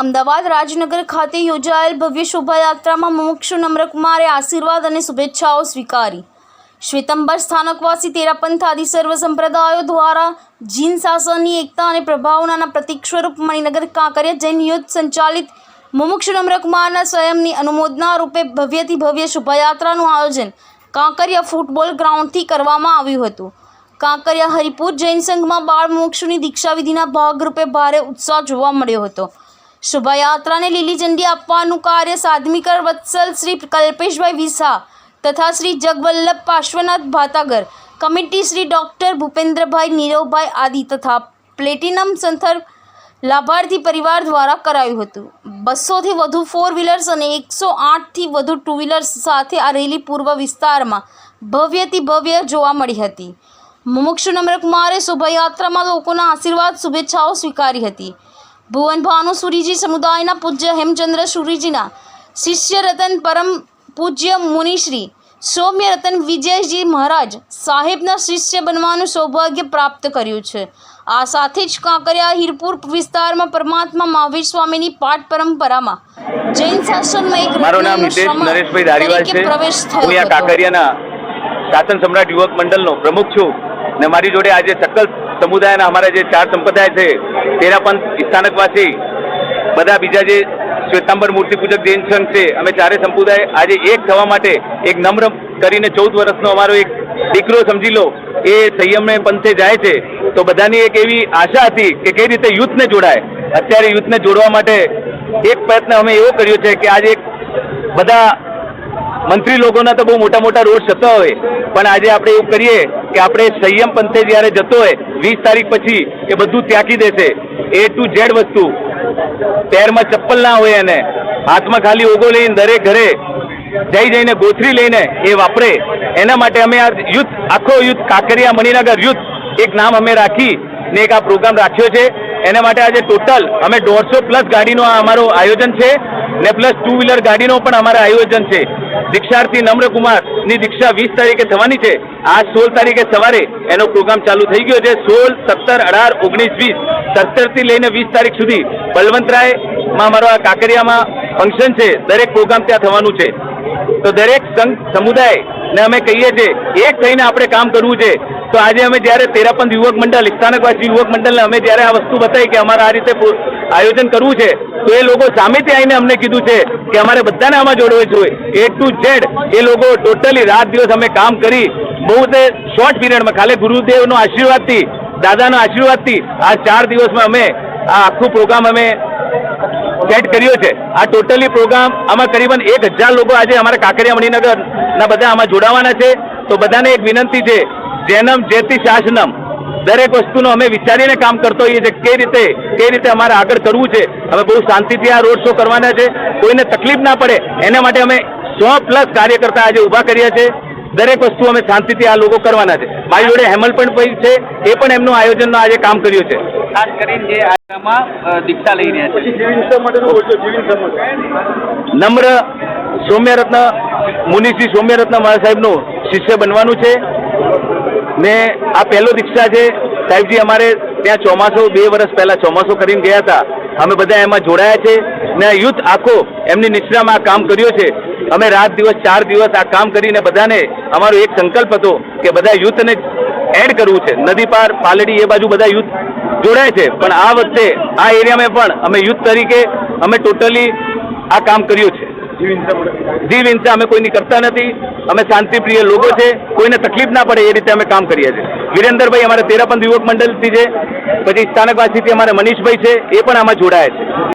અમદાવાદ રાજનગર ખાતે યોજાયેલ ભવ્ય શોભાયાત્રામાં મુમુક્ષુ નમ્રકુમારે આશીર્વાદ અને શુભેચ્છાઓ સ્વીકારી. શ્વેતંબર સ્થાનકવાસી તેરાપંથ આદિ સર્વ સંપ્રદાયો દ્વારા જીન શાસનની એકતા અને પ્રભાવનાના પ્રતિક સ્વરૂપ મણિનગર કાંકરિયા જૈન યુથ સંચાલિત મુમુક્ષુ નમ્રકુમારના સ્વયંની અનુમોદના રૂપે ભવ્યથી ભવ્ય શોભાયાત્રાનું આયોજન કાંકરિયા ફૂટબોલ ગ્રાઉન્ડથી કરવામાં આવ્યું હતું. કાંકરિયા હરિપુર જૈન સંઘમાં બાળ મોક્ષની દીક્ષાવિધિના ભાગરૂપે ભારે ઉત્સાહ જોવા મળ્યો હતો. શોભાયાત્રાને લીલી ઝંડી આપવાનું કાર્ય સાધ્મિકર વત્સલ શ્રી કલ્પેશભાઈ વિસા તથા શ્રી જગવલ્લભ પાર્શ્વનાથ ભાતાગર, કમિટી શ્રી ડૉક્ટર ભૂપેન્દ્રભાઈ નીરવભાઈ આદિ તથા પ્લેટિનમ સંથર લાભાર્થી પરિવાર દ્વારા કરાયું હતું. બસોથી વધુ ફોર વ્હીલર્સ અને એકસો આઠથી વધુ ટુ વ્હીલર્સ સાથે આ રેલી પૂર્વ વિસ્તારમાં ભવ્યથી ભવ્ય જોવા મળી હતી. મુમુક્ષુ નમ્રકુમારે શોભાયાત્રામાં લોકોના આશીર્વાદ, શુભેચ્છાઓ સ્વીકારી હતી. ભુવન ભાનુ સુરીજી સમુદાયના પૂજ્ય હેમચંદ્ર સુરીજીના શિષ્ય રતન પરમ પૂજ્ય મુનિશ્રી સૌમ્ય રતન વિજયજી મહારાજ સાહેબના શિષ્ય બનવાનું સૌભાગ્ય પ્રાપ્ત કર્યું છે. આ સાથે જ કાંકરિયા હિરપુર વિસ્તારમાં પરમાત્મા મહાવીર સ્વામીની પાઠ પરંપરામાં જૈન શાસનમાં એક મારું નામ નિતેશ નરેશભાઈ ધારીવાલ છે. પ્રવેશ હું થયો કાંકરિયાના શાસન સમ્રાટ યુવક મંડળનો પ્રમુખ છું ને મારી જોડે આજે સકલ સમુદાયના અમારા જે ચાર સંપ્રદાય છે, તેના પણ સ્થાનકવાસી, બધા બીજા જે શ્વેતાંબર મૂર્તિ પૂજક જૈન સંઘ છે, અમે ચારે સંપ્રદાય આજે એક થવા માટે એક નમ્ર કરીને ચૌદ વર્ષનો અમારો એક દીકરો સમજી લો, એ સંયમને પંથે જાય છે, તો બધાની એક એવી આશા હતી કે કઈ રીતે યુથને જોડાય. અત્યારે યુથને જોડવા માટે એક પ્રયત્ન અમે એવો કર્યો છે કે આજે બધા મંત્રી લોકોના તો બહુ મોટા મોટા રોડ જતા હોય. પણ આજે આપણે એવું કરીએ કે આપણે સંયમ પંથે જ્યારે જતો હોય, વીસ તારીખ પછી એ બધું ત્યાગી દેશે. એ ટુ ઝેડ વસ્તુ. પેરમાં ચપ્પલ ના હોય એને. હાથમાં ખાલી ઓગો લઈને દરેક ઘરે જઈ જઈને ગોથરી લઈને એ વાપરે. એના માટે અમે આ યુદ્ધ આખો યુદ્ધ કાંકરિયા મણિનગર યુદ્ધ એક નામ અમે રાખી ને એક આ પ્રોગ્રામ રાખ્યો છે. એના માટે આજે ટોટલ અમે દોઢસો પ્લસ ગાડીનો અમારો આયોજન છે ને પ્લસ ટુ વ્હીલર ગાડીનો પણ અમારે આયોજન છે. દીક્ષાર્થી નમ્રકુમારની દીક્ષા વીસ તારીખે થવાની છે. આ સોળ તારીખે સવારે એનો પ્રોગ્રામ ચાલુ થઈ ગયો છે. સોળ, સત્તર, અઢાર, ઓગણીસ, વીસ, સત્તરથી લઈને વીસ તારીખ સુધી બલવંતરાયમાં અમારો આ કાંકરિયામાં ફંક્શન છે. દરેક પ્રોગ્રામ ત્યાં થવાનું છે. તો દરેક સંઘ સમુદાય ને અમે કહીએ છીએ, એક થઈને આપણે કામ કરવું છે. તો આજે અમે જ્યારે તેરાપંથ યુવક મંડળ સ્થાનકવાસી યુવક મંડળને અમે જ્યારે આ વસ્તુ બતાવી કે અમારે આ રીતે આયોજન કરવું છે, તો એ લોકો સામેથી આવીને અમને કીધું છે કે અમારે બધાને આમાં જોડવું જોઈએ. એ ટુ ઝેડ એ લોકો ટોટલી રાત દિવસ અમે કામ કરી, બહુ તે શોર્ટ પીરિયડમાં ખાલી ગુરુદેવનો આશીર્વાદથી દાદાના આશીર્વાદથી આ ચાર દિવસમાં અમે આ આખું પ્રોગ્રામ અમે સેટ કર્યો છે. આ ટોટલી પ્રોગ્રામ આમાં કરીબન એક હજાર લોકો આજે અમારા કાંકરિયા મણિનગરના બધા આમાં જોડાવાના છે. તો બધાને એક વિનંતી છે જેનમ જેતી શાસનમ. દરેક વસ્તુનો અમે વિચારીને કામ કરતો હોઈએ છીએ. કઈ રીતે કઈ રીતે અમારે આગળ કરવું છે? અમે બહુ શાંતિથી આ રોડ શો કરવાના છે. કોઈને તકલીફ ના પડે એના માટે અમે સો પ્લસ કાર્યકર્તા આજે ઊભા કર્યા છે. દરેક વસ્તુ અમે શાંતિથી આ લોકો કરવાના છે. મારી જોડે હેમલ પણ ભાઈ છે. એ પણ એમનું આયોજનનો આજે કામ કર્યું છે. ખાસ કરીને જે દીક્ષા લઈ રહ્યા છે. નમ્ર સૌમ્યરત્ન મુનિશ્રી સૌમ્યરત્ન મહાસાહેબનું સાહેબનું શિષ્ય બનવાનું છે. ને આ પહેલો દીક્ષા છે. સાહેબજી, અમારે ત્યાં ચોમાસું, બે વર્ષ પહેલા ચોમાસું કરીને ગયા હતા. અમે બધા એમાં જોડાયા છે ને યુથ આખો એમની નિષ્ઠામાં આ કામ કર્યો છે. અમે રાત દિવસ, ચાર દિવસ આ કામ કરીને બધાને અમારો એક સંકલ્પ હતો કે બધા યુથને એડ કરવું છે. નદી પાર, પાલડી, એ બાજુ બધા યુથ જોડાય છે. પણ આ વખતે આ એરિયામાં પણ અમે યુથ તરીકે અમે ટોટલી આ કામ કર્યું છે. જીવ હિંસા અમે કોઈની કરતા નથી. અમે શાંતિપ્રિય લોકો છે. કોઈને તકલીફ ના પડે એ રીતે અમે કામ કરીએ છીએ. વિરેન્દરભાઈ અમારે તેરાપંથ યુવક મંડળથી છે. પછી સ્થાનકવાસીથી અમારે મનીષભાઈ છે. એ પણ આમાં જોડાયા છે.